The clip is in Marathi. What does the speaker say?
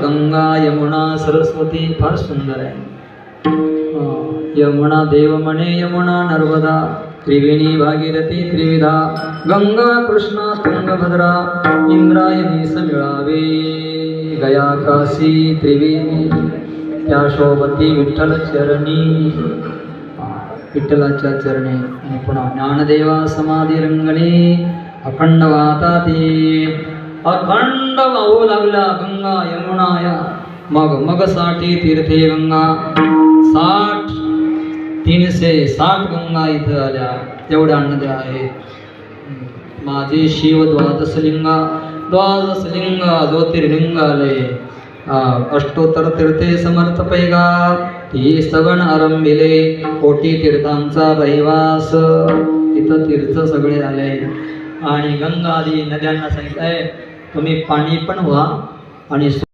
गंगा यमुना सरस्वती फार सुंदर आहे. यमुना देव म्हणे यमुना नर्मदा त्रिवेणी भागीरथी त्रिविधा गंगा कृष्णा तुंगभद्रा इंद्रायणी समिळावे गया काशी त्रिवेणी त्या शोभती विठ्ठल चरणी. विठ्ठलाच्या चरणी आणि पुन्हा ज्ञानदेवा समाधी रंगणे अखंड वाता ते. अखंड वाहू लागला गंगा यमुनाया. मग मग साठी तीर्थे गंगा. साठ तीनशे साठ गंगा इथं आल्या. तेवढ्या नद्या आहेत. माझे शिव द्वादशलिंगा द्वादशलिंगा ज्योतिर्लिंगालय. आले अष्टोत्तर तीर्थे समर्थ पैगा. ती सगण आरंभिले. कोटी तीर्थांचा रहिवास. इथं तीर्थ सगळे आले. आणि गंगा आदी नद्यांना सांगितलंय तुम्ही पाणी पण व्हा आणि